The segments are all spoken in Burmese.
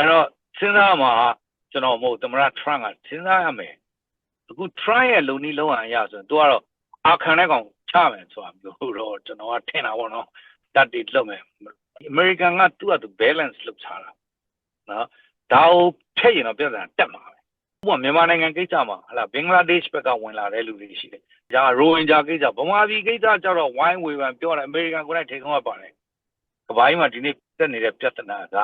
အဲ့တော့စဉ်းစားမှာကျွန်တော်မဟုတ်သမရ Trump ကစဉ်းစားရမယ်အခု Trump ရဲ့လုံနီးလုံးအရဆိုရင်သူကတော့အာခံတဲ့ကောင်ချမယ်ဆိုတာမျိုးတော့ကျွန်တော်ကထင်တာပေါ့နော်တတ်တိလုပ်မယ် American ကသူ့အတူ balance လုပ်ထားတာနော်ဒါကိုဖျက်ရင်တော့ပြဿနာတက်မှာပဲဥပမာမြန်မာနိုင်ငံကိစ္စမှာဟလာဘင်္ဂလားဒေ့ရှ်ဘက်ကဝင်လာတဲ့လူတွေရှိတယ်။ဒါရိုဟင်ဂျာကိစ္စဗမာပြည်ကိစ္စကျတော့ဝိုင်းဝေဖန်ပြောတယ်အမေရိကန်ကိုယ်တိုင်ထိခုံးပါတယ်။ကပိုင်းမှာဒီနေ့တက်နေတဲ့ပြဿနာက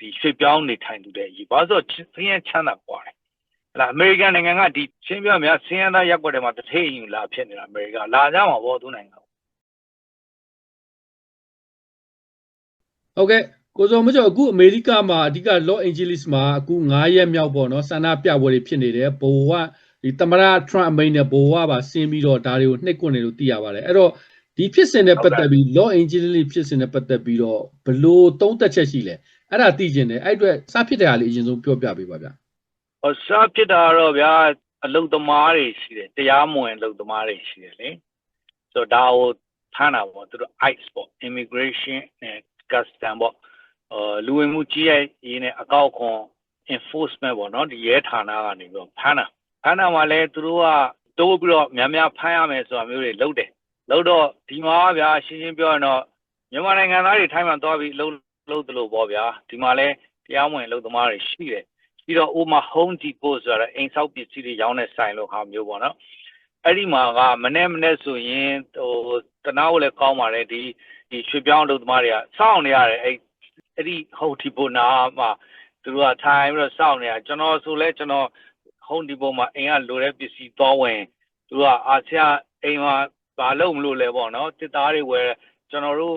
ဒီရွှေပြောင်းနေထိုင်သူတဲ့အရေးဘာလို့ဆိုဆင်းရဲချမ်းသာပွားတယ်။ဟလာအမေရိကန်နိုင်ငံကဒီရှင်းပြများဆင်းရဲသားရက်ွက်တွေမှာတစ်ထိန်ယူလာဖြစ်နေတာအမေရိကန်လာကြမှာပေါ့သူနိုင်ငံ။ဟုတ်ကဲ့ကိုစောမကျော်အခုအမေရိကမှာအဓိက Los Angeles မှာအခု9ရက်မြောက်ပေါ့နော်ဆန္ဒပြပွဲတွေဖြစ်နေတယ်ဘိုဝဒီသမရ Trump အမိန်နဲ့ဘိုဝပါဆင်းပြီးတော့ဒါတွေကိုနှိပ်ကွနေလို့သိရပါတယ်အဲ့တော့ဒီဖြစ်စဉ်နဲ့ပတ်သက်ပြီး Los Angeles ဖြစ်စဉ်နဲ့ပတ်သက်ပြီးတော့ဘလို့သုံးသက်ချက်ရှိလဲ အဲ့ဒါသိကျင်တယ်အဲ့အတွက်စဖြစ်တဲ့ဟာလေးအရင်ဆုံးပြောပြပေးပါဗျာဟောစဖြစ်တာတော့ဗျာအလုသမားတွေရှိတယ်တရားမဝင်အလုသမားတွေရှိတယ်လေဆိုတော့ဒါကိုဖမ်းတာပေါ့သူတို့ ICE ပေါ့ immigration and custom ပေါ့လူဝင်မှုကြီးရဲ့ရေးနဲ့အကောက်ခွန် enforcement ပေါ့နော်ဒီရဲဌာနကနေပြီးတော့ဖမ်းတာဖမ်းတာမှလည်းသူတို့ကတိုးပြီးတော့များများဖမ်းရမယ်ဆိုတာမျိုးတွေလုပ်တယ်လုပ်တော့ဒီမှာဗျာရှင်းရှင်းပြောရင်တော့မြန်မာနိုင်ငံသားတွေထိုင်းမှာသွားပြီးလှုပ် လှုပ်သလိုပေါ့ဗျာဒီမှာလည်းတရားဝင်လှုပ်သမားတွေရှိတယ်ပြီးတော့ဥမာ home depot ဆိုတာအိမ်ဆောက်ပစ္စည်းတွေရောင်းတဲ့ဆိုင်လို့ဟာမျိုးပေါ့နော်အဲ့ဒီမှာကမနေ့မနေ့ဆိုရင်ဟိုတနာကိုလည်းကောင်းပါတယ်ဒီဒီရွှေပြောင်းလုပ်သမားတွေကစောင့်နေရတယ်အဲ့အဲ့ဒီဟုတ်ဒီပေါ်နာမှာသူတို့ကထိုင်ပြီးတော့စောင့်နေတာကျွန်တော်ဆိုလဲကျွန်တော်ဟုတ်ဒီပေါ်မှာအိမ်ကလိုတဲ့ပစ္စည်းသွားဝင်သူတို့ကအာဆီယအိမ်မှာဘာလုပ်မလို့လဲပေါ့နော်တစ်သားတွေဝယ်ကျွန်တော်တို့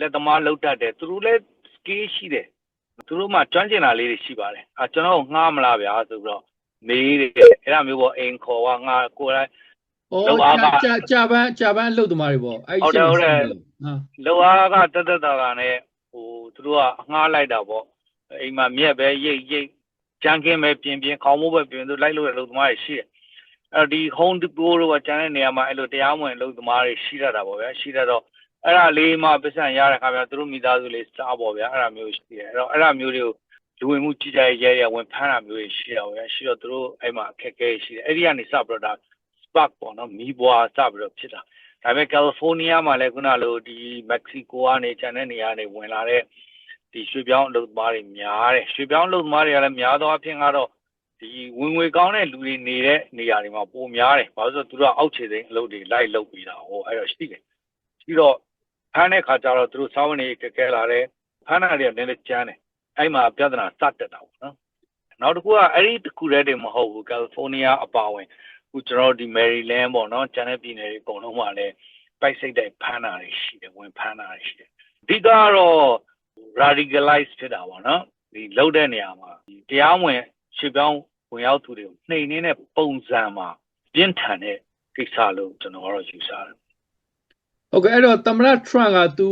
လက်သမားလုပ်တတ်တယ်သူတို့လည်း skill ရှိတယ်သူတို့မှကျွမ်းကျင်တာလေးတွေရှိပါတယ်အာကျွန်တော်ငှားမလားဗျာဆိုပြီးတော့မေးတယ်အဲ့ဒါမျိုးပေါ့အိမ်ခေါ်ကငါကိုယ်တိုင်အော်ကြာကြာပန်းကြာပန်းအလုပ်သမားတွေပေါ့အဲ့ဒီဟုတ်တယ်ဟုတ်တယ်လောအားကတက်တက်တာတာနဲ့ဟိုသူတို့ကငှားလိုက်တာပေါ့အိမ်မှာမြက်ပဲရိတ်ရိတ်ကြမ်းကင်းပဲပြင်းပြင်းခေါင်းမိုးပဲပြင်းသူလိုက်လို့ရလို့သမားတွေရှိတယ်အဲ့ဒီ home depot တို့ကကျန်တဲ့နေရာမှာအဲ့လိုတရားမဝင်လို့သမားတွေရှိတတ်တာပေါ့ဗျာရှိတတ်တော့ အဲ့ဒါလေးမှပတ်စံရတဲ့ခါကျသူတို့မိသားစုလေးစားပေါ့ဗျာအဲ့ဒါမျိုးရှိတယ်အဲ့တော့အဲ့ဒါမျိုးတွေကိုလူဝင်မှုကြီးကြပ်ရဲရဲဝင်ဖမ်းတာမျိုးတွေရှိတော့ဗျာရှိတော့သူတို့အဲ့မှာအခက်အခဲရှိတယ်အဲ့ဒီကနေစပြီးတော့ spark ပေါ့နော်မီးပွားစပြီးတော့ဖြစ်တာဒါပေမဲ့ကယ်လီဖိုးနီးယားမှာလည်းခုနလိုဒီမက္ကဆီကိုကနေကျန်တဲ့နေရာတွေဝင်လာတဲ့ဒီရွှေပြောင်းအလုပ်သမားတွေများတယ်ရွှေပြောင်းအလုပ်သမားတွေကလည်းများသောအားဖြင့်ကတော့ဒီဝင်ငွေကောင်းတဲ့လူတွေနေတဲ့နေရာတွေမှာပိုများတယ်ဘာလို့ဆိုတော့သူတို့အောက်ခြေသိမ်းအလုပ်တွေလိုက်လုပ်ပြီးတာဟောအဲ့တော့ရှိတယ်ပြီးတော့ ဖမ်းတဲ့ခါကျတော့သူတို့စောင်းနေကကဲလာတယ်ဖမ်းတာတွေကလည်းလည်းကျန်းတယ်အဲ့မှာပြဿနာစတက်တာပေါ့နော်နောက်တစ်ခုကအဲ့ဒီတစ်ခုတည်းတည်းမဟုတ်ဘူးကယ်လီဖိုးနီးယားအပါဝင်ခုကျွန်တော်တို့ဒီ Maryland ပေါ့နော်ကျန်တဲ့ပြည်နယ်တွေအကုန်လုံးမှာလည်းပိုက်စိတ်တိုက်ဖမ်းတာတွေရှိတယ်ဝင်ဖမ်းတာတွေရှိတယ်အဓိကတော့ radicalize ဖြစ်တာပေါ့နော်ဒီလောက်တဲ့နေရာမှာတရားဝင်ရှေ့ပြောင်းဝင်ရောက်သူတွေကိုနှိမ်နေတဲ့ပုံစံမှာပြင်းထန်တဲ့ကိစ္စလို့ကျွန်တော်ကတော့ယူဆတယ် ဟုတ်ကဲ့အဲ့တော့သမရ Trump ကသူ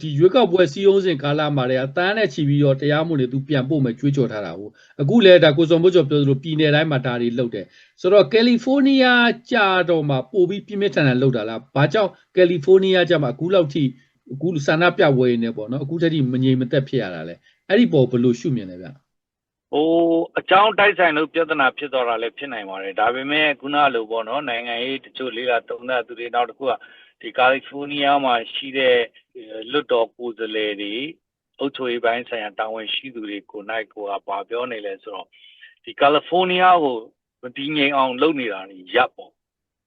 ဒီရွေးကောက်ပွဲစီးအောင်စဉ်ကာလမှာလည်းအတန်းနဲ့ချီပြီးတော့တရားမှုတွေသူပြန်ပို့မယ်ကြွေးကြော်ထားတာဟုတ်အခုလည်းဒါကိုစုံမို့ကျော်ပြောသလိုပြည်နယ်တိုင်းမှာဒါတွေလုပ်တယ်ဆိုတော့ကယ်လီဖိုးနီးယားကြာတော့မှပို့ပြီးပြင်းပြထန်ထန်လုပ်တာလားဘာကြောင့်ကယ်လီဖိုးနီးယားကြာမှအခုလောက်ထိအခုဆန္ဒပြပွဲနေပေါ့နော်အခုတည်းကမငြိမ်မသက်ဖြစ်ရတာလဲအဲ့ဒီပေါ်ဘယ်လိုရှုမြင်လဲဗျဟိုအကြောင်းတိုက်ဆိုင်လို့ပြဿနာဖြစ်တော့တာလည်းဖြစ်နိုင်ပါတယ်ဒါပေမဲ့ခုနလိုပေါ့နော်နိုင်ငံရေးတချို့လေးလာတုံးတဲ့သူတွေနောက်တစ်ခုက ဒီကာလီဖိုးနီးယားမှာရှိတဲ့လွတ်တော်ကိုယ်စားလှယ်တွေအုပ်ချုပ်ရေးပိုင်းဆိုင်ရာတာဝန်ရှိသူတွေကိုနိုင်ကိုကပါပြောနေလဲဆိုတော့ဒီကယ်လီဖိုးနီးယားကိုမတည်ငြိမ်အောင်လုပ်နေတာနေရပ်ပေါ့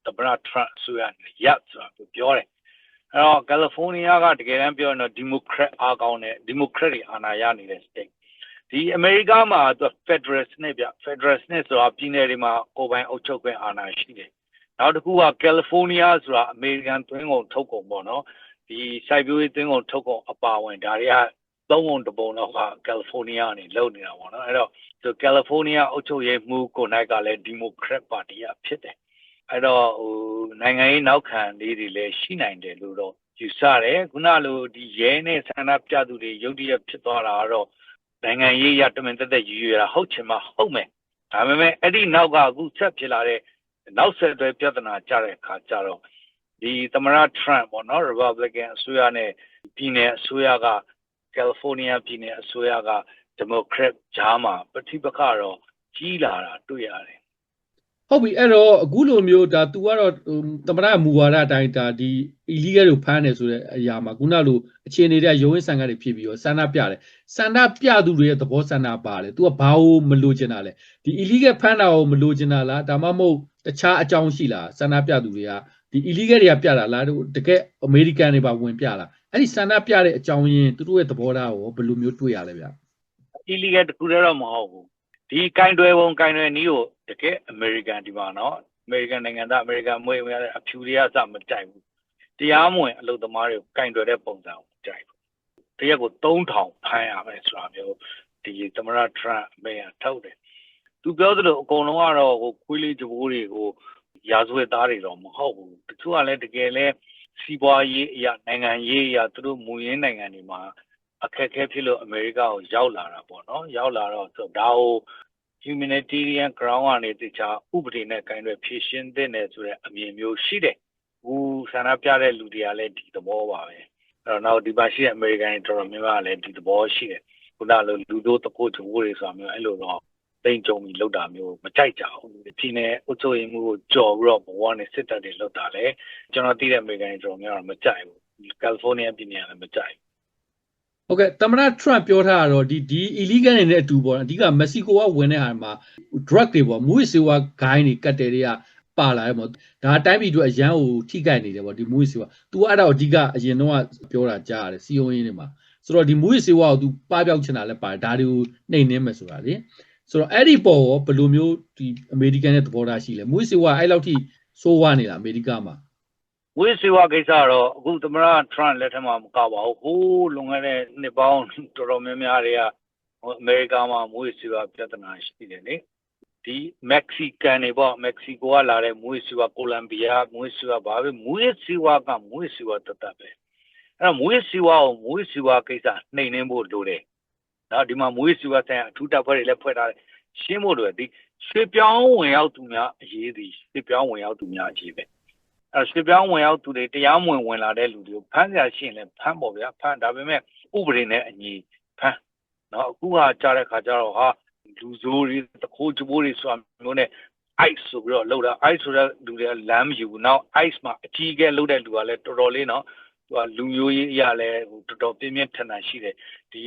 သမ္မတထရန့်ဆိုရနေရပ်ဆိုတာကိုပြောတယ်အဲ့တော့ကယ်လီဖိုးနီးယားကတကယ်တမ်းပြောရင်တော့ဒီမိုကရက်အားကောင်းတဲ့ဒီမိုကရက်တွေအာဏာရနေတဲ့ state ဒီအမေရိကမှာသူ Federal စနစ်ပြ Federal စနစ်ဆိုတာပြည်နယ်တွေမှာကိုယ်ပိုင်အုပ်ချုပ်ခွင့်အာဏာရှိတယ် နောက်တစ်ခုကကယ်လီဖိုးနီးယားဆိုတာအမေရိကန်တွင်းကုန်ထုတ်ကုန်ပေါ့နော်ဒီစိုက်ပျိုးရေးတွင်းကုန်ထုတ်ကုန်အပါဝင်ဒါတွေကသုံးပုံတစ်ပုံတော့ကကယ်လီဖိုးနီးယားကနေလုပ်နေတာပေါ့နော်အဲ့တော့ဒီကယ်လီဖိုးနီးယားအုပ်ချုပ်ရေးမှူးကိုနိုင်ကလည်းဒီမိုကရက်ပါတီကဖြစ်တယ်အဲ့တော့ဟိုနိုင်ငံရေးနောက်ခံလေးတွေလည်းရှိနိုင်တယ်လို့တော့ယူဆတယ်ခုနလိုဒီရဲနဲ့ဆန္ဒပြသူတွေရုတ်တရက်ဖြစ်သွားတာကတော့နိုင်ငံရေးရတမင်တက်တက်ရည်ရွယ်တာဟုတ်ချင်မှဟုတ်မယ်ဒါပေမဲ့အဲ့ဒီနောက်ကအခုဆက်ဖြစ်လာတဲ့ နောက်ဆက်တွဲပြဿနာကြတဲ့အခါကျတော့ဒီသမရ Trump ပေါ့နော် Republican အစိုးရနဲ့ပြည်နယ်အစိုးရက California ပြည်နယ်အစိုးရကတဒီမိုကရက်ဂျားမှာပဋိပက္ခတော့ကြီးလာတာတွေ့ရတယ်ဟုတ်ပြီအဲ့တော့အခုလိုမျိုးဒါ तू ကတော့ဟိုသမရမူဝါဒအတိုင်းဒါဒီ illegal ကိုဖမ်းတယ်ဆိုတဲ့အရာမှာခုနလိုအခြေအနေတွေကရုံးရင်းဆန်ကတွေဖြစ်ပြီးတော့ဆန္ဒပြတယ်ဆန္ဒပြသူတွေရဲ့သဘောဆန္ဒပါတယ် तू ကဘာလို့မလိုချင်တာလဲဒီ illegal ဖမ်းတာကိုမလိုချင်တာလားဒါမှမဟုတ် တခြားအကြောင်းရှိလားဆန္ဒပြသူတွေကဒီ illegal တွေကပြတာလားတကယ် American တွေပါဝင်ပြလားအဲ့ဒီဆန္ဒပြတဲ့အကြောင်းရင်းသူတို့ရဲ့သဘောထားကိုဘယ်လိုမျိုးတွေ့ရလဲဗျ illegal တခုတည်းတော့မဟုတ်ဘူးဒီကင်တွယ်ပုံကင်တွယ်နည်းကိုတကယ် American ဒီမှာနော် American နိုင်ငံသား American မွေးဝင်ရတဲ့အဖြူတွေကစမကြိုက်ဘူးတရားမဝင်အလုပ်သမားတွေကိုကင်တွယ်တဲ့ပုံစံကိုကြိုက်ဘူးတရက်ကို3000ဖမ်းရမယ်ဆိုတာမျိုးဒီသမရ Trump အမေကထုတ်တယ် သူပြောသလိုအကုန်လုံးကတော့ဟိုခွေးလေးကြိုးတွေကိုရာဇဝတ်သားတွေတော့မဟုတ်ဘူးတချို့ကလည်းတကယ်လဲစီးပွားရေးအရာနိုင်ငံရေးအရာသူတို့မူရင်းနိုင်ငံတွေမှာအခက်အခဲဖြစ်လို့အမေရိကကိုရောက်လာတာပေါ့နော်ရောက်လာတော့ဒါကို humanitarian ground ကနေတခြားဥပဒေနဲ့ကိုင်းတွေဖြည့်ရှင်းတဲ့နယ်ဆိုတဲ့အမြင်မျိုးရှိတယ်။ဘူးဆန္ဒပြတဲ့လူတွေကလည်းဒီသဘောပါပဲ။အဲ့တော့နောက်ဒီပါရှိတဲ့အမေရိကန်တော်တော်များများလည်းဒီသဘောရှိတယ်။ခုနလိုလူတို့တကိုးချိုးတွေဆိုတာမျိုးအဲ့လိုတော့ တိမ်ကြုံပြီးလောက်တာမျိုးမကြိုက်ကြဘူး။ဒီနေ့အုပ်ချုပ်ရေးမှုကိုကြော်ပြီးတော့ဘဝနဲ့စစ်တပ်တွေလောက်တာလေကျွန်တော်သိတဲ့အမေရိကန်တော်တော်များများမကြိုက်ဘူး။ကယ်လီဖိုးနီးယားပြည်နယ်လည်းမကြိုက်ဘူးဟုတ်ကဲ့သမရ Trump ပြောထားတာတော့ဒီဒီ illegal တွေနဲ့အတူပေါ့အဓိကမက္ကဆီကိုကဝင်တဲ့ဟာမှာ drug တွေပေါ့မူးယစ်ဆေးဝါးဂိုင်းတွေကတ်တယ်တွေကပါလာတယ်ပေါ့ဒါတိုင်းပြည်တို့အရန်ကိုထိခိုက်နေတယ်ပေါ့ဒီမူးယစ်ဆေးဝါး तू အဲ့ဒါကိုအဓိကအရင်တော့ပြောတာကြားရတယ်စီယုံရင်းတွေမှာဆိုတော့ဒီမူးယစ်ဆေးဝါးကို तू ပပျောက်ချင်တာလည်းပါတယ်ဒါတွေကိုနှိမ်နှင်းမယ်ဆိုတာလေ ဆိုတော့အဲ့ဒီပေါ်ရောဘယ်လိုမျိုးဒီအမေရိကန်ရဲ့သဘောထားရှိလဲမူးယစ်ဆေးဝါးအဲ့လောက်ထိဆိုးဝါးနေတာအမေရိကမှာဝိစေဝကိစ္စတော့အခုသမရ Trump လက်ထက်မှာမကပါဘူးဟိုးလွန်ခဲ့တဲ့နှစ်ပေါင်းတော်တော်များများတွေကဟိုအမေရိကန်မှာမွေးစေဝပြဿနာရှိတယ်လေဒီမက္ကဆီကန်တွေပေါ့မက္ကဆီကိုကလာတဲ့မွေးစေဝကိုလံဘီယာမွေးစေဝဘာပဲမွေးစေဝကမွေးစေဝတတ်တတ်ပဲအဲ့တော့မွေးစေဝကိုမွေးစေဝကိစ္စနှိမ်နှင်းဖို့လိုတယ် နော်ဒီမှာမွေးစေဝဆိုင်အထူးတပ်ဖွဲ့တွေလည်းဖွဲ့ထားတယ်ရှင်းဖို့လိုတယ်ဒီရွှေပြောင်းဝင်ရောက်သူများအရေးသည်ရွှေပြောင်းဝင်ရောက်သူများအရေးပဲအဲရွှေပြောင်းဝင်ရောက်သူတွေတရားမဝင်ဝင်လာတဲ့လူတွေကိုဖမ်းကြရှင်းလဲဖမ်းပေါ့ဗျာဖမ်းဒါပေမဲ့ဥပဒေနဲ့အညီဖမ်းနော်အခုဟာကြားတဲ့ခါကျတော့ဟာလူဆိုးတွေတခိုးကြိုးတွေဆိုတာမျိုးနဲ့ ice ဆိုပြီးတော့လောက်တာ ice ဆိုတဲ့လူတွေကလမ်းမယူဘူးနောက် ice မှာအကြီးအကဲလောက်တဲ့လူကလည်းတော်တော်လေးနော် သူကလူမျိုးရေးအရာလဲဟိုတော်တော်ပြင်းပြင်းထန်ထန်ရှိတယ်ဒီ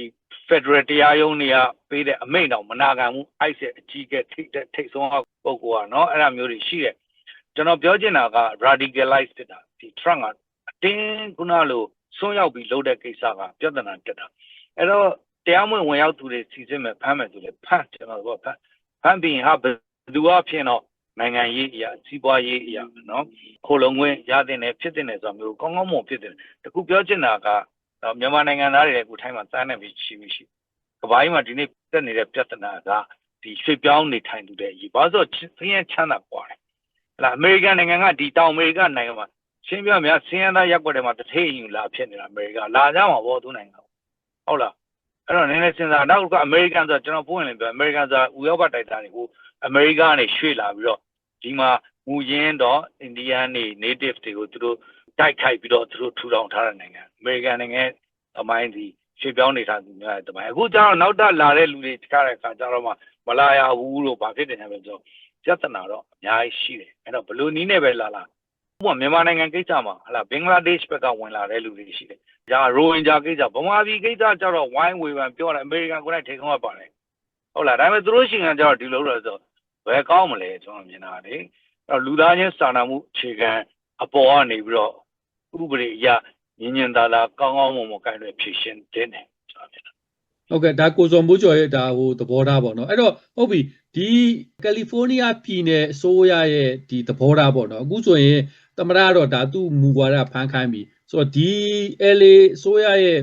Federal တရားရုံးတွေကပေးတဲ့အမိန့်တော့မနာခံဘူး ice ရဲ့အကြီးအကဲထိတ်တဲ့ထိတ်ဆုံးပုဂ္ဂိုလ်ကနော်အဲ့ဒါမျိုးတွေရှိတယ်ကျွန်တော်ပြောချင်တာက radicalize ဖြစ်တာဒီ Trump ကအတင်းခုနလိုဆွန့်ရောက်ပြီးလုပ်တဲ့ကိစ္စကပြဿနာတက်တာအဲ့တော့တရားမဝင်ဝင်ရောက်သူတွေစီစစ်မဲ့ဖမ်းမယ်ဆိုလေဖမ်းကျွန်တော်တို့ကဖမ်းဖမ်းပြီးဟာဘယ်သူကဖြစ်တော့ နိုင်ငံရေးအရာစီးပွားရေးအရာနော်ခိုလုံခွင့်ရတဲ့နယ်ဖြစ်တဲ့နယ်ဆိုတာမျိုးကောင်းကောင်းမွန်ဖြစ်တယ်တခုပြောချင်တာကမြန်မာနိုင်ငံသားတွေလည်းကိုထိုင်းမှာစားနေပြီးရှိပြီးရှိကပိုင်းမှာဒီနေ့တက်နေတဲ့ပြဿနာကဒီရွှေပြောင်းနေထိုင်သူတွေကြီးဘာလို့ဆိုဆင်းရဲချမ်းသာကွာလဲဟလာအမေရိကန်နိုင်ငံကဒီတောင်အမေရိကန်နိုင်ငံမှာရှင်းပြများဆင်းရဲသားရပ်ကွက်တွေမှာတထိတ်ယူလာဖြစ်နေတာအမေရိကန်လာကြမှာပေါ့သူနိုင်ငံဟုတ်လားအဲ့တော့နည်းနည်းစဉ်းစားနောက်ကအမေရိကန်ဆိုတော့ကျွန်တော်ပုံရင်လည်းပြောအမေရိကန်ဆိုတာဥရောပတိုက်သားတွေကို အမေရိကကနေရွှေ့လာပြီးတော့ဒီမှာမူရင်းတော့အိန္ဒိယနေ native တွေကိုသူတို့တိုက်ခိုက်ပြီးတော့သူတို့ထူထောင်ထားတဲ့နိုင်ငံအမေရိကန်နိုင်ငံအမိုင်းဒီရွှေ့ပြောင်းနေထားသူများတဲ့တမိုင်းအခုကျတော့နောက်တက်လာတဲ့လူတွေတခါတဲ့အခါကျတော့မှမလာရဘူးလို့ဗာဖြစ်တယ်ညာပဲဆိုပြဿနာတော့အများကြီးရှိတယ်အဲ့တော့ဘလို့နီးနဲ့ပဲလာလာဥပမာမြန်မာနိုင်ငံကိစ္စမှာဟလာဘင်္ဂလားဒေ့ရှ်ဘက်ကဝင်လာတဲ့လူတွေရှိတယ်။ဒါရိုဟင်ဂျာကိစ္စဗမာပြည်ကိစ္စကျတော့ဝိုင်းဝေဖန်ပြောတယ်အမေရိကန်ကိုယ်တိုင်ထိန်ခေါ်ပါတယ်။ဟုတ်လားဒါပေမဲ့သူတို့ရှင်ကကျတော့ဒီလိုလို့ဆို ဘယ်ကောင်းမလဲကျွန်တော်မြင်တာလေ။အဲ့တော့လူသားချင်းစာနာမှုအခြေခံအပေါ်ကနေပြီးတော့ဥပဒေအရညင်ညင်သာသာကောင်းကောင်းမွန်မွန်ကိုင်တွေဖြည့်ရှင်းတဲ့တယ်ကျွန်တော်မြင်တာဟုတ်ကဲ့ဒါကိုစောမိုးကျော်ရဲ့ဒါဟိုသဘောထားပေါ့နော်အဲ့တော့ဟုတ်ပြီဒီကယ်လီဖိုးနီးယားပြည်နယ်အစိုးရရဲ့ဒီသဘောထားပေါ့နော်အခုဆိုရင်သမရတော့ဒါသူ့မူဝါဒဖန်ခိုင်းပြီဆိုတော့ဒီ LA အစိုးရရဲ့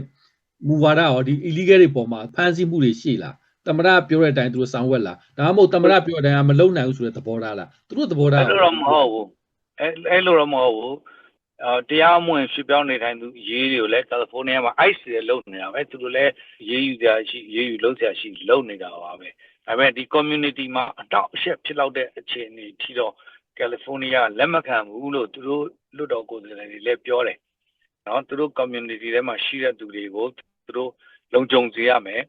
မူဝါဒရောဒီ illegal တွေပေါ်မှာဖမ်းဆီးမှုတွေရှိလား သမရပြောတဲ့အတိုင်းသူတို့ဆောင်ဝက်လားဒါမှမဟုတ်သမရပြောတဲ့အတိုင်းမလုံနိုင်ဘူးဆိုတဲ့သဘောထားလားသူတို့သဘောထားအဲ့လိုတော့မဟုတ်ဘူးအဲ့အဲ့လိုတော့မဟုတ်ဘူးအော်တရားမဝင်ရွှေ့ပြောင်းနေထိုင်သူရေးတွေကိုလည်းကယ်လီဖိုးနီးယားမှာ ICE တွေလုံနေတာပဲသူတို့လည်းရေးယူကြရှိရေးယူလုပ်ကြရှိလုံနေတာပါပဲဒါပေမဲ့ဒီ community မှာအတော့အရှက်ဖြစ်လောက်တဲ့အခြေအနေထိတော့ကယ်လီဖိုးနီးယားလက်မခံဘူးလို့သူတို့လွတ်တော်ကိုယ်စားလှယ်တွေလည်းပြောတယ်နော်သူတို့ community ထဲမှာရှိတဲ့သူတွေကိုသူတို့လုံခြုံစေရမယ်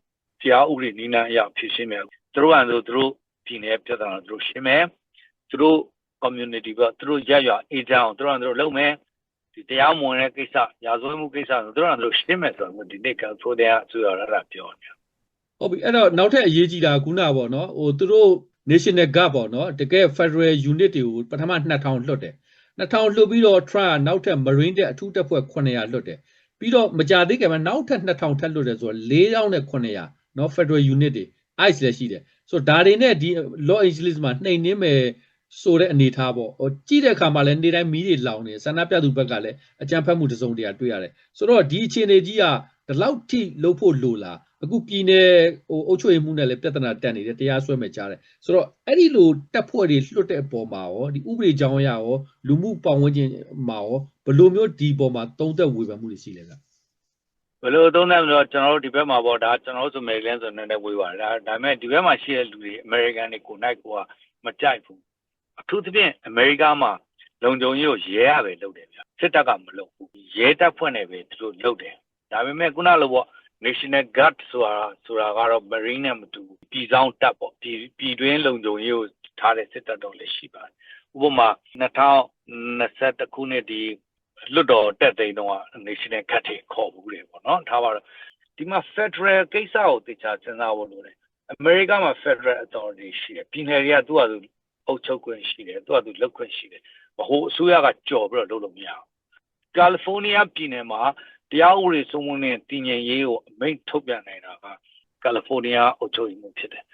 တရားဥပဒေနည်းလမ်းအရဖြေရှင်းမယ်သူတို့ကဆိုသူတို့ပြည်နယ်ပြဿနာသူတို့ရှင်းမယ်သူတို့ community ကသူတို့ရရအေးချမ်းအောင်သူတို့ကသူတို့လုပ်မယ်ဒီတရားမဝင်တဲ့ကိစ္စရာဇဝတ်မှုကိစ္စဆိုသူတို့ကသူတို့ရှင်းမယ်ဆိုတော့ဒီနေ့ကဆိုတဲ့အစိုးရရတာပြောနေဟုတ်ပြီအဲ့တော့နောက်ထပ်အရေးကြီးတာခုနကပေါ့နော်ဟိုသူတို့ national guard ပေါ့နော်တကယ် federal unit တွေကိုပထမ2000လွတ်တယ်2000လွတ်ပြီးတော့ Trump နောက်ထပ် marine တဲ့အထူးတပ်ဖွဲ့900လွတ်တယ်ပြီးတော့မကြသေးခင်မှာနောက်ထပ်2000ထပ်လွတ်တယ်ဆိုတော့4900နော် federal unit တွေ ICE လည်းရှိတယ်ဆိုတော့ဒါတွေနဲ့ဒီ Los Angeles မှာနှိမ်နှင်းမယ်ဆိုတဲ့အနေထားပေါ့ဟိုကြည့်တဲ့အခါမှာလည်းနေ့တိုင်းမီးတွေလောင်နေဆန္ဒပြသူဘက်ကလည်းအကြမ်းဖက်မှုတစုံတရာတွေ့ရတယ်ဆိုတော့ဒီအခြေအနေကြီးကဒီလောက်ထိလုပ်ဖို့လိုလားအခုပြည်နယ်ဟိုအုပ်ချုပ်ရေးမှုနဲ့လည်းပြဿနာတက်နေတယ်တရားစွဲမဲ့ကြားတယ်ဆိုတော့အဲ့ဒီလိုတက်ဖွဲ့တွေလွတ်တဲ့အပေါ်မှာရောဒီဥပဒေကြောင်းအရရောလူမှုပတ်ဝန်းကျင်မှာရောဘယ်လိုမျိုးဒီပေါ်မှာသုံးသက်ဝေဖန်မှုတွေရှိလဲဗျ ဘယ်လိုသုံးသပ်မလို့ကျွန်တော်တို့ဒီဘက်မှာပေါ့ဒါကျွန်တော်တို့ဆိုမယ်လင်းဆိုနေနေဝေးပါတယ်ဒါဒါပေမဲ့ဒီဘက်မှာရှိတဲ့လူတွေအမေရိကန်တွေကိုနိုင်ကိုကမကြိုက်ဘူးအထူးသဖြင့်အမေရိကမှာလုံခြုံရေးကိုရဲရပဲလုပ်တယ်ဗျစစ်တပ်ကမလုပ်ဘူးရဲတပ်ဖွဲ့နဲ့ပဲသူတို့လုပ်တယ်ဒါပေမဲ့ခုနလိုပေါ့ National Guard ဆိုတာဆိုတာကတော့ Marine နဲ့မတူဘူးပြည်ဆောင်တပ်ပေါ့ပြည်ပြည်တွင်းလုံခြုံရေးကိုထားတဲ့စစ်တပ်တော်လည်းရှိပါတယ်ဥပမာ2021ခုနှစ်ဒီ လွတ်တော်တက်သိမ်းတော့ National Guard တွေခေါ်ဘူးတယ်ပေါ့နော်ထားပါတော့ဒီမှာ Federal ကိစ္စကိုတေချာစဉ်းစားဖို့လိုတယ်အမေရိကမှာ Federal Authority ရှိတယ်ပြည်နယ်တွေကသူ့ဟာသူအုပ်ချုပ်ခွင့်ရှိတယ်သူ့ဟာသူလုပ်ခွင့်ရှိတယ်ဘဟိုအစိုးရကကြော်ပြီးတော့လုပ်လို့မရဘူးကယ်လီဖိုးနီးယားပြည်နယ်မှာတရားဥပဒေစိုးမိုးတဲ့တည်ငြိမ်ရေးကိုအမိန့်ထုတ်ပြန်နေတာကကယ်လီဖိုးနီးယားအုပ်ချုပ်ရေးမှုဖြစ်တယ်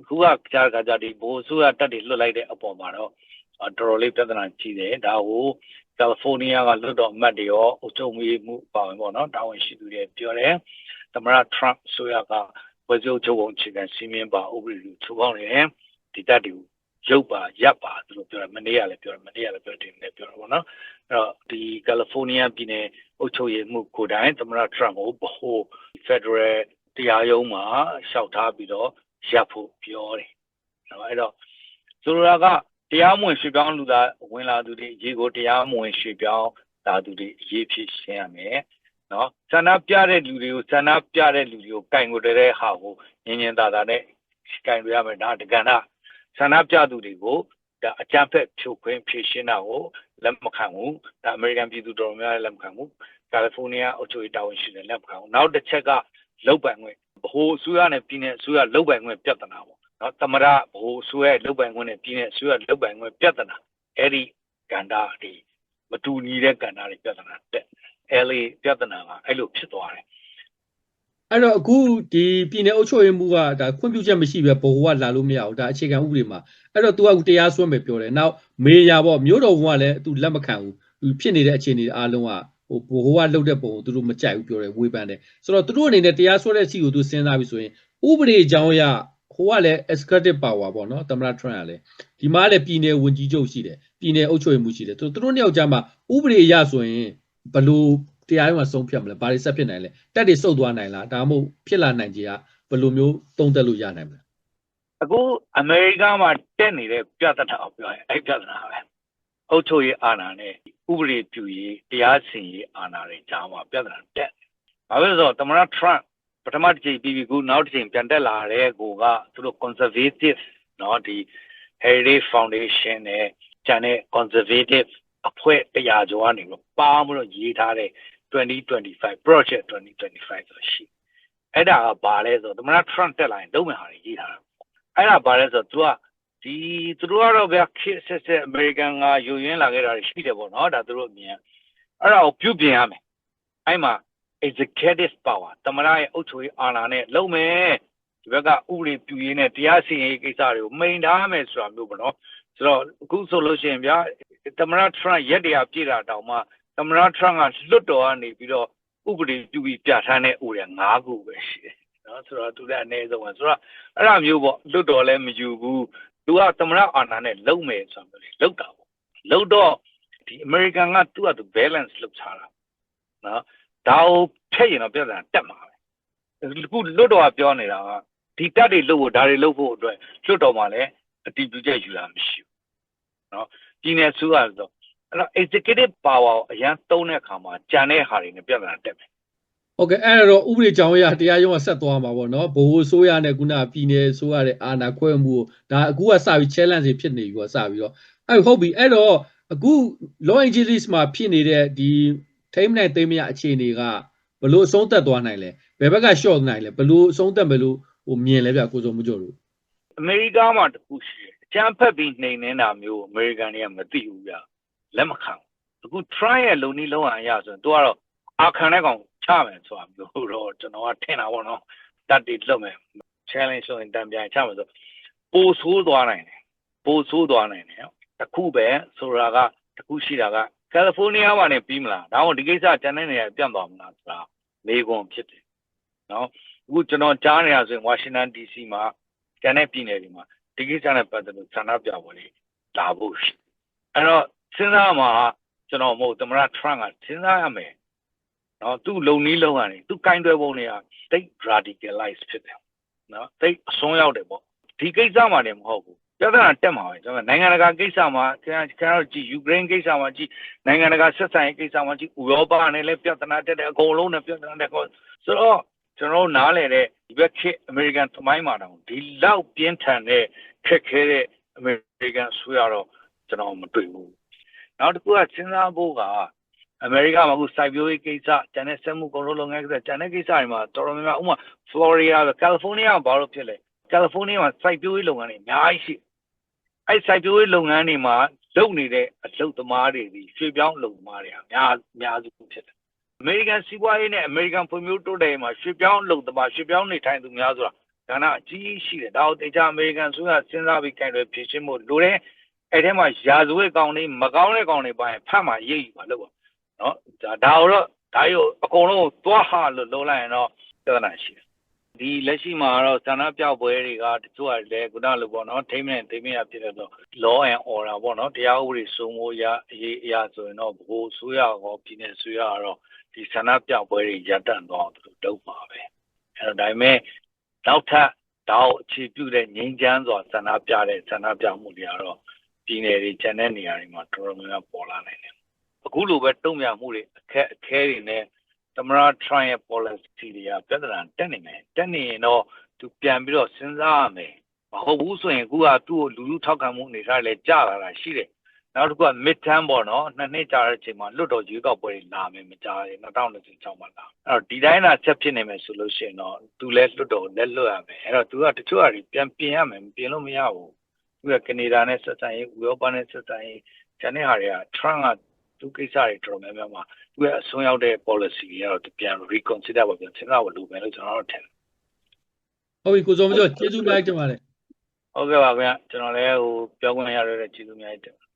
အခုကကြားကကြဒီဘိုးအစိုးရတက်တွေလွတ်လိုက်တဲ့အပေါ်မှာတော့တော်တော်လေးပြဿနာကြီးတယ်ဒါကို ကယ်လီဖိုးနီးယားကလွတ်တော်အမတ်တွေရောအုပ်ချုပ်ရေးမှုပါဝင်ပေါ့နော်တာဝန်ရှိသူတွေပြောတယ်သမရထရန့်ဆိုရကဝယ်ချုပ်ချုပ်ပုံအခြေခံစီမင်းပါဥပဒေကိုချုပ်ပေါင်းနေတယ်ဒီတက်တွေကိုရုပ်ပါရပ်ပါသူတို့ပြောတယ်မနေ့ကလည်းပြောတယ်မနေ့ကလည်းပြောတယ်ဒီနေ့ပြောတယ်ပေါ့နော်အဲ့တော့ဒီကယ်လီဖိုးနီးယားပြည်နယ်အုပ်ချုပ်ရေးမှုကိုတိုင်သမရထရန့်ကိုဘိုးဖက်ဒရယ်တရားရုံးမှာလျှောက်ထားပြီးတော့ရပ်ဖို့ပြောတယ်နော်အဲ့တော့ဆိုလိုတာက တရားမဝင်ရွှေပြောင်းလူသားဝင်လာသူတွေရေကိုတရားမဝင်ရွှေပြောင်းလာသူတွေအရေးဖြစ်ရှင်းရမယ်နော်ဆန္ဒပြတဲ့လူတွေကိုဆန္ဒပြတဲ့လူတွေကိုကင်ကိုတဲ့ဟာကိုငင်းငင်းသာသာနဲ့ကင်ရရမယ်ဒါတက္ကနာဆန္ဒပြသူတွေကိုဒါအကြမ်းဖက်ဖြိုခွင်းဖြည့်ရှင်းတာကိုလက်မခံဘူးဒါအမေရိကန်ပြည်သူတော်များလည်းလက်မခံဘူးကယ်လီဖိုးနီးယားအုပ်ချုပ်ရေးတာဝန်ရှိတယ်လက်မခံဘူးနောက်တစ်ချက်ကလောက်ပိုင်ခွင့်ဗဟိုအစိုးရနဲ့ပြည်နယ်အစိုးရလောက်ပိုင်ခွင့်ပြဿနာပေါ့ နော်သမရဘိုးအစိုးရလုပ်ပိုင်ခွင့်နဲ့ပြည်နယ်အစိုးရလုပ်ပိုင်ခွင့်ပြဿနာအဲ့ဒီကန္တာဒီမတူညီတဲ့ကန္တာတွေပြဿနာတက် LA ပြဿနာကအဲ့လိုဖြစ်သွားတယ်အဲ့တော့အခုဒီပြည်နယ်အုပ်ချုပ်ရေးမှူးကဒါခွင့်ပြုချက်မရှိပဲဘိုးကလာလို့မရဘူးဒါအခြေခံဥပဒေမှာအဲ့တော့ तू ကတရားစွဲမယ်ပြောတယ်နောက်မေယာပေါ့မြို့တော်ဘုံကလည်း तू လက်မခံဘူးသူဖြစ်နေတဲ့အခြေအနေအားလုံးကဟိုဘိုးကလှုပ်တဲ့ပုံကိုသူတို့မကြိုက်ဘူးပြောတယ်ဝေဖန်တယ်ဆိုတော့သူတို့အနေနဲ့တရားစွဲတဲ့အချိန်ကိုသူစဉ်းစားပြီဆိုရင်ဥပဒေအကြောင်းအရ ကလည်း executive power ပေါ့နော်သမ္မတ Trump ကလည်းဒီမှာလည်းပြည်နယ်ဝန်ကြီးချုပ်ရှိတယ်ပြည်နယ်အုပ်ချုပ်ရေးမှုရှိတယ်သူတို့နှစ်ယောက်ကြားမှာဥပဒေအရဆိုရင်ဘယ်လိုတရားရုံးကဆုံးဖြတ်မလဲဘာတွေဆက်ဖြစ်နိုင်လဲတက်တွေစုပ်သွားနိုင်လားဒါမှမဟုတ်ဖြစ်လာနိုင်ကြရဘယ်လိုမျိုးတုံးတက်လို့ရနိုင်မလဲအခုအမေရိကမှာတက်နေတဲ့ပြဿနာကိုပြောရင်အဲ့ပြဿနာပဲအုပ်ချုပ်ရေးအာဏာနဲ့ဥပဒေပြုရေးတရားစီရင်ရေးအာဏာတွေကြားမှာပြဿနာတက်ဘာလို့လဲဆိုတော့သမ္မတ Trump ပထမတစ်ချိန်ပြီးပြီခုနောက်တစ်ချိန်ပြန်တက်လာတဲ့ကိုကသူတို့ conservative เนาะဒီ Heritage Foundation နဲ့ကျန်တဲ့ conservative အဖွဲ့တရားကျော်ကနေပြီးပါမလို့ရေးထားတဲ့2025 project 2025ဆိုရှိအဲ့ဒါကဘာလဲဆိုတော့သမ္မတ Trump တက်လာရင်လုံးဝဟာရေးထားတာအဲ့ဒါဘာလဲဆိုတော့ तू ကဒီသူတို့ကတော့ဗျခေတ်ဆက်ဆက်အမေရိကန်ကယူရင်းလာခဲ့တာရှိတယ်ပေါ့နော်ဒါသူတို့အမြင်အဲ့ဒါကိုပြုပြင်ရမယ်အဲ့မှာ executive power သမ္မတရဲ့အုပ်ချုပ်ရေးအာဏာနဲ့လုံးမယ်ဒီဘက်ကဥပဒေပြုရေးနဲ့တရားစီရင်ရေးကိစ္စတွေကိုမိန်ထားမယ်ဆိုတာမျိုးပေါ့နော်ဆိုတော့အခုဆိုလို့ရှိရင်ဗျာသမ္မတ Trump ရက်တရာပြည့်တာတောင်မှသမ္မတ Trump ကလွတ်တော်ကနေပြီးတော့ဥပဒေပြုပြီးပြဋ္ဌာန်းတဲ့ဥပဒေ၅ခုပဲရှိတယ်နော်ဆိုတော့သူလည်းအနည်းဆုံးပဲဆိုတော့အဲ့ဒါမျိုးပေါ့လွတ်တော်လည်းမယူဘူးသူကသမ္မတအာဏာနဲ့လုံးမယ်ဆိုတော့လေလုံးတာပေါ့လုံးတော့ဒီ American ကသူ့အတူ balance လုပ်ချတာနော် ဒါကိုဖျက်ရင်တော့ပြဿနာတက်မှာပဲအခုလွတ်တော်ကပြောနေတာကဒီတက်တွေလုပ်ဖို့ဒါတွေလုပ်ဖို့အတွက်လွတ်တော်မှာလည်းအတည်ပြုချက်ယူတာမရှိဘူးနော်ပြည်နယ်စုကဆိုတော့အဲ့တော့ executive power ကိုအရန်သုံးတဲ့အခါမှာကြံတဲ့ဟာတွေနဲ့ပြဿနာတက်မယ်ဟုတ်ကဲ့အဲ့တော့ဥပဒေကြောင်းအရတရားရုံးကဆက်သွားမှာပေါ့နော်ဘိုးဆိုးရနဲ့ခုနကပြည်နယ်ဆိုးရတဲ့အာဏာခွဲမှုကိုဒါအခုကစပြီး challenge တွေဖြစ်နေပြီပေါ့စပြီးတော့အဲ့ဟုတ်ပြီအဲ့တော့အခု law angeles မှာဖြစ်နေတဲ့ဒီ ထိမ့်နိုင်သိမ်းမရအခြေအနေကဘလို့အဆုံးသက်သွားနိုင်လဲဘယ်ဘက်က short နိုင်လဲဘလို့အဆုံးသက်မလို့ဟိုမြင်လဲဗျကိုစုံမကျော်တို့အမေရိကမှာတခုရှိတယ်အကြမ်းဖက်ပြီးနှိမ်နေတာမျိုးအမေရိကန်တွေကမသိဘူးဗျလက်မခံဘူးအခု try ရဲ့လုံနီးလုံးအောင်ရဆိုရင်သူကတော့အာခံတဲ့ကောင်ချမယ်ဆိုတာမျိုးတော့ကျွန်တော်ကထင်တာပေါ့နော်တတ်တီလွတ်မယ် challenge ဆိုရင်တံပြန်ချမယ်ဆိုပိုဆိုးသွားနိုင်တယ်ပိုဆိုးသွားနိုင်တယ်တခုပဲဆိုတာကတခုရှိတာက ကယ်လီဖိုးနီးယားမှာနေပြီးမလားဒါမှမဟုတ်ဒီကိစ္စကျန်တဲ့နေရာပြန့်သွားမလားဆိုတာမေးခွန်းဖြစ်တယ်နော်အခုကျွန်တော်ကြားနေရဆိုရင်ဝါရှင်တန် DC မှာကျန်တဲ့ပြည်နယ်တွေမှာဒီကိစ္စနဲ့ပတ်သက်လို့ဆန္ဒပြပွဲတွေလာဖို့ရှိအဲ့တော့စဉ်းစားမှာကျွန်တော်မဟုတ်သမရ Trump ကစဉ်းစားရမယ်နော်သူ့လုံနီးလုံကနေသူ့ကင်တွယ်ပုံတွေကတိတ် radicalize ဖြစ်တယ်နော်တိတ်အစွန်းရောက်တယ်ပေါ့ဒီကိစ္စမှလည်းမဟုတ်ဘူး ပြဿနာတက်မှာပဲကျွန်တော်နိုင်ငံတကာကိစ္စမှာခင်ဗျားခင်ဗျားတို့ကြည့်ယူကရိန်းကိစ္စမှာကြည့်နိုင်ငံတကာဆက်ဆံရေးကိစ္စမှာကြည့်ဥရောပနဲ့လည်းပြဿနာတက်တယ်အကုန်လုံးနဲ့ပြဿနာတက်ကောဆိုတော့ကျွန်တော်တို့နားလည်တဲ့ဒီဘက်ခေတ်အမေရိကန်သမိုင်းမှာတောင်ဒီလောက်ပြင်းထန်တဲ့ခက်ခဲတဲ့အမေရိကန်ဆွေးရတော့ကျွန်တော်မတွေ့ဘူးနောက်တစ်ခုကစဉ်းစားဖို့ကအမေရိကမှာအခုစိုက်ပျိုးရေးကိစ္စကျန်တဲ့စက်မှုကုန်ထုတ်လုပ်ငန်းကိစ္စကျန်တဲ့ကိစ္စတွေမှာတော်တော်များများဥပမာ Florida ပဲ California ဘာလို့ဖြစ်လဲ California မှာစိုက်ပျိုးရေးလုပ်ငန်းတွေအများကြီးရှိ အဲ့စိုက်ပျိုးရေးလုပ်ငန်းတွေမှာလုပ်နေတဲ့အလုပ်သမားတွေဒီရွှေပြောင်းအလုပ်သမားတွေအများအများစုဖြစ်တယ်အမေရိကန်စီးပွားရေးနဲ့အမေရိကန်ဖွံ့ဖြိုးတိုးတက်ရေးမှာရွှေပြောင်းအလုပ်သမားရွှေပြောင်းနေထိုင်သူများဆိုတာကဏ္ဍအကြီးကြီးရှိတယ်ဒါကိုတေချာအမေရိကန်ဆိုရစဉ်းစားပြီးကြိုင်တွေဖြည့်ရှင်းဖို့လိုတယ်အဲ့ထဲမှာရာဇဝတ်ကောင်တွေမကောင်းတဲ့ကောင်တွေပိုင်းဖတ်မှရေးယူပါလို့ပေါ့နော်ဒါဒါတော့ဒါရောအကုန်လုံးကိုသွားဟာလို့လုံးလိုက်ရင်တော့ပြဿနာရှိတယ် ဒီလက်ရှိမှာတော့ဇာနာပြောက်ပွဲတွေကတချို့ကလည်းခုနလိုပေါ့နော်ထိမ့်မဲ့ထိမ့်မဲ့ဖြစ်တဲ့တော့ law and order ပေါ့နော်တရားဥပဒေစိုးမိုးရအရေးအရာဆိုရင်တော့ဘိုးဆိုရရောပြည်နယ်ဆိုရတော့ဒီဇာနာပြောက်ပွဲတွေရပ်တန့်သွားအောင်သူတို့လုပ်ပါပဲအဲ့တော့ဒါပေမဲ့နောက်ထပ်တောက်အခြေပြုတဲ့ငြိမ်းချမ်းစွာဇာနာပြတဲ့ဇာနာပြောက်မှုတွေကတော့ပြည်နယ်တွေကျန်တဲ့နေရာတွေမှာတော်တော်များများပေါ်လာနိုင်တယ်အခုလိုပဲတုံ့ပြန်မှုတွေအခက်အခဲတွေနဲ့ သမရ try ရဲ့ policy တွေကပြဿနာတက်နေမယ်တက်နေရင်တော့သူပြန်ပြီးတော့စဉ်းစားရမယ်မဟုတ်ဘူးဆိုရင်အခုကသူ့ကိုလူလူထောက်ခံမှုအနေထားလည်းကြာလာတာရှိတယ်နောက်တစ်ခုက mid term ပေါ့နော်နှစ်နှစ်ကြာတဲ့အချိန်မှာလွတ်တော်ရွေးကောက်ပွဲတွေလာမယ်မကြာရင်2026မှာလာအဲ့တော့ဒီတိုင်းသာဆက်ဖြစ်နေမယ်ဆိုလို့ရှိရင်တော့သူလည်းလွတ်တော်လက်လွတ်ရမယ်အဲ့တော့သူကတချို့အရာတွေပြန်ပြင်ရမယ်ပြင်လို့မရဘူးသူကကနေဒါနဲ့ဆက်ဆံရေးဥရောပနဲ့ဆက်ဆံရေးကျန်တဲ့ဟာတွေက Trump က သူကိစ္စတွေတော်တော်များများမှာသူရဲ့အဆုံးရောက်တဲ့ policy တွေကတော့သူပြန် reconsider ပါပြန်စဉ်းစားဖို့လိုမယ်လို့ကျွန်တော်တို့ထင်တယ်ဟုတ်ပြီကိုစုံမကျော်ကျေးဇူးများတင်ပါတယ်ဟုတ်ကဲ့ပါဗျာကျွန်တော်လည်းဟိုပြောခွင့်ရရတဲ့ကျေးဇူးများတင်ပါတယ်